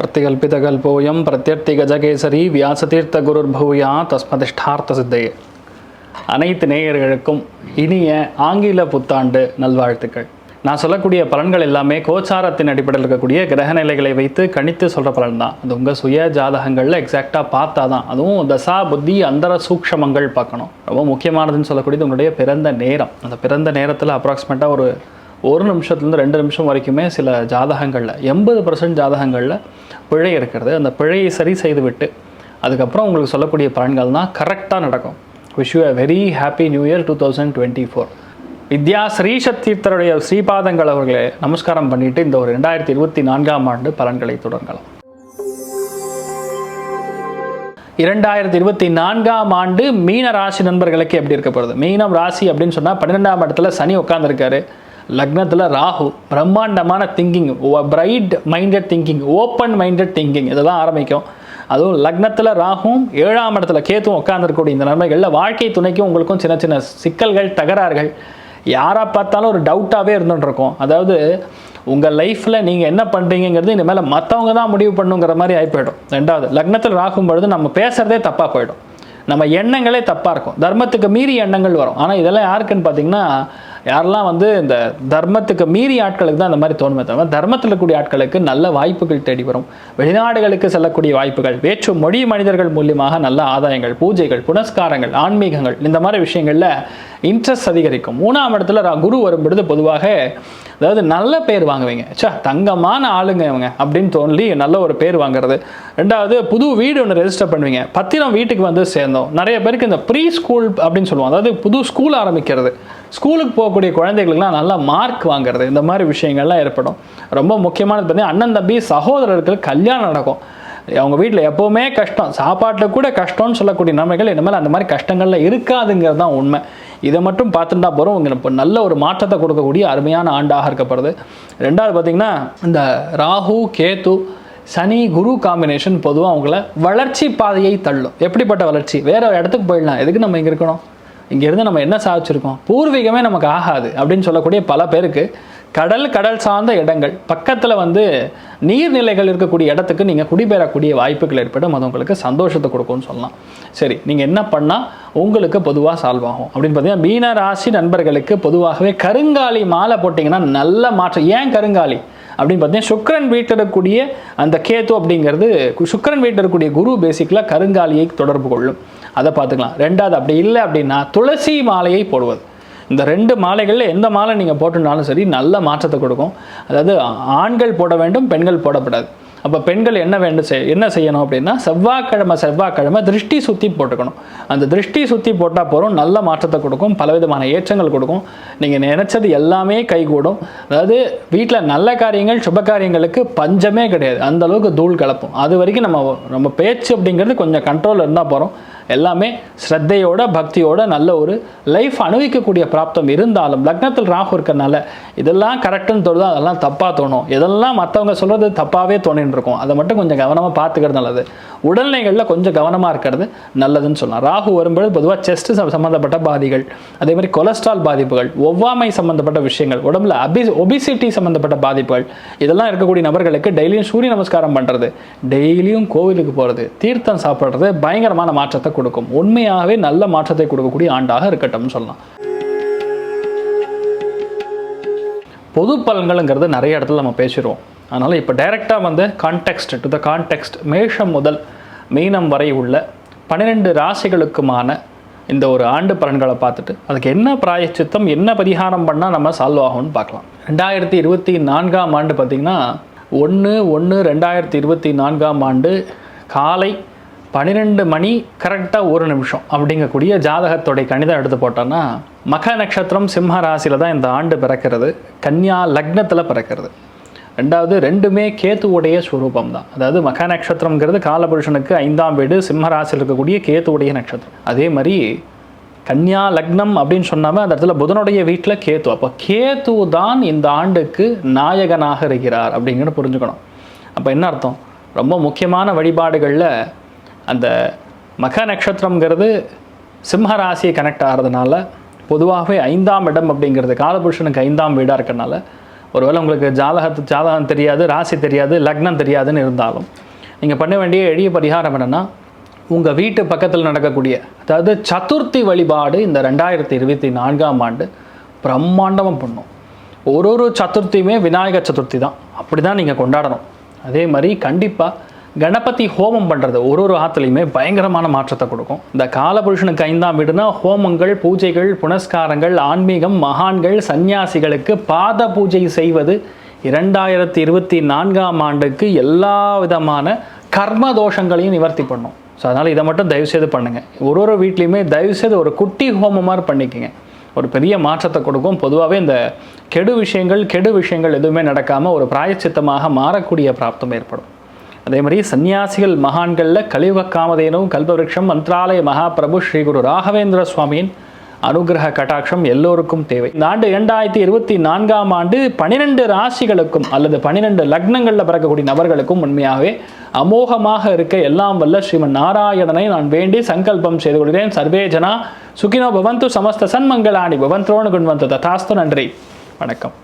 அர்த்திகல்பிதகல்போயம் பிரத்யர்த்தி கஜகேசரி வியாசதீர்த்த குருர்பூயா தஸ்மதிஷ்டார்த்த சித்தையே அனைத்து நேயர்களுக்கும் இனிய ஆங்கில புத்தாண்டு நல்வாழ்த்துக்கள். நான் சொல்லக்கூடிய பலன்கள் எல்லாமே கோச்சாரத்தின் அடிப்படையில் இருக்கக்கூடிய கிரக நிலைகளை வைத்து கணித்து சொல்கிற பலன் தான். அது உங்கள் சுய ஜாதகங்களில் எக்ஸாக்டாக பார்த்தா தான். அதுவும் தசா புத்தி அந்தர சூக்ஷமங்கள் பார்க்கணும். ரொம்ப முக்கியமானதுன்னு சொல்லக்கூடியது உங்களுடைய பிறந்த நேரம். அந்த பிறந்த நேரத்தில் அப்ராக்சிமேட்டாக ஒரு ஒரு நிமிஷத்துலேருந்து ரெண்டு நிமிஷம் வரைக்குமே சில ஜாதகங்களில் எண்பது பர்சன்ட் ஜாதகங்களில் பிழை இருக்கிறது. அந்த பிழையை சரி செய்து விட்டு அதுக்கப்புறம் உங்களுக்கு சொல்லக்கூடிய பலன்கள் தான் கரெக்டாக நடக்கும். Wish you a very happy new year two thousand twenty four Vidya ஸ்ரீசத்தீர்த்தருடைய ஸ்ரீபாதங்கள் அவர்களை நமஸ்காரம் பண்ணிட்டு இந்த ஒரு ரெண்டாயிரத்தி இருபத்தி நான்காம் ஆண்டு பலன்களை தொடங்கலாம். இரண்டாயிரத்தி இருபத்தி நான்காம் ஆண்டு மீன ராசி நண்பர்களுக்கு எப்படி இருக்க போகிறது மீனம் ராசி அப்படின்னு சொன்னால் பன்னிரெண்டாம் இடத்துல சனி உட்காந்துருக்காரு லக்னத்தில் ராகு பிரம்மாண்டமான thinking bright minded thinking open minded thinking இதெல்லாம் ஆரம்பிக்கும். அதுவும் லக்னத்தில் ராகும் ஏழாம் இடத்துல கேத்தும் உட்காந்துருக்கக்கூடிய இந்த நன்மைகளில் வாழ்க்கை துணைக்கும் உங்களுக்கும் சின்ன சின்ன சிக்கல்கள் தகராறுகள் யாரை பார்த்தாலும் ஒரு டவுட்டாகவே இருந்துட்டுருக்கும். அதாவது உங்கள் லைஃப்பில் நீங்கள் என்ன பண்ணுறீங்கிறது இனிமேல் மற்றவங்க தான் முடிவு பண்ணுங்கிற மாதிரி ஆகி போயிடும். ரெண்டாவது லக்னத்தில் ராகும் பொழுது நம்ம பேசுகிறதே தப்பாக போயிடும். நம்ம எண்ணங்களே தப்பாக இருக்கும். தர்மத்துக்கு மீறி எண்ணங்கள் வரும். ஆனால் இதெல்லாம் யாருக்குன்னு பார்த்தீங்கன்னா யாரெல்லாம் வந்து இந்த தர்மத்துக்கு மீறி ஆட்களுக்கு தான் அந்த மாதிரி தோணுமே தவிர தர்மத்தில் இருக்கக்கூடிய ஆட்களுக்கு நல்ல வாய்ப்புகள் தேடி வரும். வெளிநாடுகளுக்கு செல்லக்கூடிய வாய்ப்புகள் வேற்று மொழி மனிதர்கள் மூலியமாக நல்ல ஆதாயங்கள் பூஜைகள் புனஸ்காரங்கள் ஆன்மீகங்கள் இந்த மாதிரி விஷயங்களில் இன்ட்ரெஸ்ட் அதிகரிக்கும். மூணாம் இடத்துல ரா- குரு வரும்பொழுது பொதுவாக அதாவது நல்ல பேர் வாங்குவீங்க. சா தங்கமான ஆளுங்க இவங்க அப்படின்னு தோன்றி நல்ல ஒரு பேர் வாங்குறது. ரெண்டாவது புது வீடு ஒன்று ரெஜிஸ்டர் பண்ணுவீங்க. பத்திரம் வீட்டுக்கு வந்து சேர்ந்தோம். நிறைய பேருக்கு இந்த ப்ரீ ஸ்கூல் அப்படின்னு சொல்லுவோம் அதாவது புது ஸ்கூல் ஆரம்பிக்கிறது. ஸ்கூலுக்கு போகக்கூடிய குழந்தைகளுக்குலாம் நல்ல மார்க் வாங்குறது இந்த மாதிரி விஷயங்கள்லாம் ஏற்படும். ரொம்ப முக்கியமானது பார்த்தீங்கன்னா அண்ணன் தம்பி சகோதரர்கள் கல்யாணம் நடக்கும். அவங்க வீட்டில் எப்போவுமே கஷ்டம். சாப்பாட்டில் கூட கஷ்டம்னு சொல்லக்கூடிய நன்மைகள் இனிமேல் அந்த மாதிரி கஷ்டங்களில் இருக்காதுங்கிறது தான் உண்மை. இதை மட்டும் பார்த்துட்டா போகிறோம் உங்களுக்கு இப்போ நல்ல ஒரு மாற்றத்தை கொடுக்கக்கூடிய அருமையான ஆண்டாக இருக்கப்படுது ரெண்டாவது பார்த்திங்கன்னா இந்த ராகு கேத்து சனி குரு காம்பினேஷன் பொதுவாக அவங்கள வளர்ச்சி பாதையை தள்ளும். எப்படிப்பட்ட வளர்ச்சி? வேறு ஒரு இடத்துக்கு போயிடலாம். எதுக்கு நம்ம இங்கே இருக்கணும்? இங்கேருந்து நம்ம என்ன சாதிச்சிருக்கோம்? பூர்வீகமே நமக்கு ஆகாது அப்படின்னு சொல்லக்கூடிய பல பேருக்கு கடல் கடல் சார்ந்த இடங்கள் பக்கத்தில் வந்து நீர்நிலைகள் இருக்கக்கூடிய இடத்துக்கு நீங்கள் குடிபெறக்கூடிய வாய்ப்புகள் ஏற்படும். அது உங்களுக்கு சந்தோஷத்தை கொடுக்கும்னு சொல்லலாம். சரி நீங்கள் என்ன பண்ணால் உங்களுக்கு பொதுவாக சால்வ் ஆகும். அப்படின்னு பார்த்தீங்கன்னா மீன ராசி நண்பர்களுக்கு பொதுவாகவே கருங்காலி மாலை போட்டிங்கன்னா நல்ல மாற்றம். ஏன் கருங்காலி? அப்படின்னு பார்த்தீங்கன்னா சுக்கிரன் வீட்டில் இருக்கக்கூடிய அந்த கேத்து அப்படிங்கிறது சுக்கரன் வீட்டில் இருக்கக்கூடிய குரு பேசிக்கலாக கருங்காலியை தொடர்பு கொள்ளும். அதை பார்த்துக்கலாம். ரெண்டாவது அப்படி இல்லை அப்படின்னா துளசி மாலையை போடுவது. இந்த ரெண்டு மாலைகளில் எந்த மாலை நீங்கள் போட்டுனாலும் சரி நல்ல மாற்றத்தை கொடுக்கும். அதாவது ஆண்கள் போட வேண்டும் பெண்கள் போடக்கூடாது அப்போ பெண்கள் என்ன வேண்டும் செய் என்ன செய்யணும் அப்படின்னா செவ்வாய்க்கிழமை செவ்வாய்க்கிழமை திருஷ்டி சுற்றி போட்டுக்கணும். அந்த திருஷ்டி சுற்றி போட்டால் போகிறோம் நல்ல மாற்றத்தை கொடுக்கும் பலவிதமான ஏற்றங்கள் கொடுக்கும். நீங்கள் நினச்சது எல்லாமே கைகூடும். அதாவது வீட்டில் நல்ல காரியங்கள் சுப காரியங்களுக்கு பஞ்சமே கிடையாது. அந்தளவுக்கு தூள் கலப்போம். அது வரைக்கும் நம்ம நம்ம பேச்சு அப்படிங்கிறது கொஞ்சம் கண்ட்ரோல் இருந்தால் போகிறோம் எல்லாமே ஸ்ரத்தையோட பக்தியோட நல்ல ஒரு லைஃப் அனுபவிக்கக்கூடிய பிராப்தம் இருந்தாலும் லக்னத்தில் ராகு இருக்கறனால இதெல்லாம் கரெக்டுன்னு தோணுதோ? அதெல்லாம் தப்பாக தோணும். இதெல்லாம் மற்றவங்க சொல்கிறது தப்பாகவே தோணின்னு இருக்கும். அதை மட்டும் கொஞ்சம் கவனமாக பார்த்துக்கிறது நல்லது. உடல்நிலைகளில் கொஞ்சம் கவனமாக இருக்கிறது நல்லதுன்னு சொல்லலாம். ராகு வரும்பொழுது பொதுவாக செஸ்ட் சம்மந்தப்பட்ட பாதிகள் அதே மாதிரி கொலஸ்ட்ரால் பாதிப்புகள் ஒவ்வாமை சம்மந்தப்பட்ட விஷயங்கள் உடம்புல அபி ஒபிசிட்டி சம்மந்தப்பட்ட பாதிப்புகள் இதெல்லாம் இருக்கக்கூடிய நபர்களுக்கு டெய்லியும் சூரிய நமஸ்காரம் பண்ணுறது டெய்லியும் கோவிலுக்கு போகிறது தீர்த்தம் சாப்பிட்றது பயங்கரமான மாற்றத்தை கொடுக்கும். உண்மையாகவே நல்ல மாற்றத்தை கொடுக்கக்கூடிய ஆண்டாக இருக்கட்டும்னு சொல்லலாம். பொது பலன்களுங்கிறது நிறைய இடத்துல நம்ம பேசிடுவோம். அதனால் இப்போ டைரெக்டாக வந்து கான்டெக்ஸ்ட் டு த கான்டெக்ஸ்ட் மேஷம் முதல் மீனம் வரை உள்ள பன்னிரெண்டு ராசிகளுக்குமான இந்த ஒரு ஆண்டு பலன்களை பார்த்துட்டு அதுக்கு என்ன பிராயச்சித்தம் என்ன பரிகாரம் பண்ணால் நம்ம சால்வ் ஆகும்னு பார்க்கலாம். ரெண்டாயிரத்தி இருபத்தி நான்காம் ஆண்டு பார்த்திங்கன்னா ஒன்று ஒன்று ரெண்டாயிரத்தி இருபத்தி நான்காம் ஆண்டு காலை பன்னிரெண்டு மணி கரெக்டாக ஒரு நிமிஷம் அப்படிங்கக்கூடிய ஜாதகத்துடைய கணிதம் எடுத்து போட்டோன்னா மக நட்சத்திரம் சிம்ம ராசியில் தான் இந்த ஆண்டு பிறக்கிறது. கன்யா லக்னத்தில் பிறக்கிறது. ரெண்டாவது ரெண்டுமே கேத்துவுடைய ஸ்வரூபம் தான். அதாவது மக நட்சத்திரம்ங்கிறது காலபுருஷனுக்கு ஐந்தாம் வீடு சிம்ம ராசியில் இருக்கக்கூடிய கேத்துவுடைய நட்சத்திரம். அதே மாதிரி கன்யா லக்னம் அப்படின்னு சொன்னாமல் அந்த இடத்துல புதனுடைய வீட்டில் கேத்து. அப்போ கேத்து தான் இந்த ஆண்டுக்கு நாயகனாக இருக்கிறார் அப்படிங்கிறத புரிஞ்சுக்கணும். அப்போ என்ன அர்த்தம்? ரொம்ப முக்கியமான வழிபாடுகளில் அந்த மக நட்சத்திரம்ங்கிறது சிம்ம ராசியை கனெக்ட் ஆகிறதுனால பொதுவாகவே ஐந்தாம் இடம் அப்படிங்கிறது காலபுருஷனுக்கு ஐந்தாம் வீடாக இருக்கறனால ஒருவேளை உங்களுக்கு ஜாதகத்து ஜாதகம் தெரியாது ராசி தெரியாது லக்னம் தெரியாதுன்னு இருந்தாலும் நீங்கள் பண்ண வேண்டிய எளிய பரிகாரம் என்னென்னா உங்கள் வீட்டு பக்கத்தில் நடக்கக்கூடிய அதாவது சதுர்த்தி வழிபாடு இந்த ரெண்டாயிரத்தி இருபத்தி நான்காம் ஆண்டு பிரம்மாண்டமாக பண்ணும். ஒரு ஒரு சதுர்த்தியுமே விநாயகர் சதுர்த்தி தான். அப்படி தான் நீங்கள் கொண்டாடணும். அதே மாதிரி கண்டிப்பாக கணபதி ஹோமம் பண்ணுறது ஒரு ஒரு ஆற்றுலையுமே பயங்கரமான மாற்றத்தை கொடுக்கும். இந்த காலபுருஷனுக்கு ஐந்தாம் வீடுனா ஹோமங்கள் பூஜைகள் புனஸ்காரங்கள் ஆன்மீகம் மகான்கள் சந்நியாசிகளுக்கு பாத பூஜை செய்வது இரண்டாயிரத்தி இருபத்தி நான்காம் ஆண்டுக்கு எல்லா விதமான கர்ம தோஷங்களையும் நிவர்த்தி பண்ணும். ஸோ அதனால் இதை மட்டும் தயவுசெய்து பண்ணுங்கள் ஒரு ஒரு வீட்லேயுமே தயவுசெய்து ஒரு குட்டி ஹோமம் மாதிரி பண்ணிக்கங்க. ஒரு பெரிய மாற்றத்தை கொடுக்கும். பொதுவாகவே இந்த கெடு விஷயங்கள் கெடு விஷயங்கள் எதுவுமே நடக்காமல் ஒரு பிராயச்சித்தமாக மாறக்கூடிய பிராப்தம் ஏற்படும். அதே மாதிரி சன்னியாசிகள் மகான்களில் கலியுக காமதேனும் கல்பவருஷம் மந்த்ராலய மகாபிரபு ஸ்ரீ குரு ராகவேந்திர சுவாமியின் அனுகிரக கட்டாட்சம் எல்லோருக்கும் தேவை. இந்த ஆண்டு இரண்டாயிரத்தி இருபத்தி நான்காம் ஆண்டு பன்னிரெண்டு ராசிகளுக்கும் அல்லது பன்னிரெண்டு லக்னங்களில் பிறக்கக்கூடிய நபர்களுக்கும் உண்மையாகவே அமோகமாக இருக்க எல்லாம் வல்ல ஸ்ரீமன் நாராயணனை நான் வேண்டி சங்கல்பம் செய்து கொள்கிறேன். சர்வேஜனா சுகினோ பவந்து சமஸ்த சன்மங்களாணி பவந்த்ரோணு குண்வந்த ததாஸ்து நன்றி. வணக்கம்.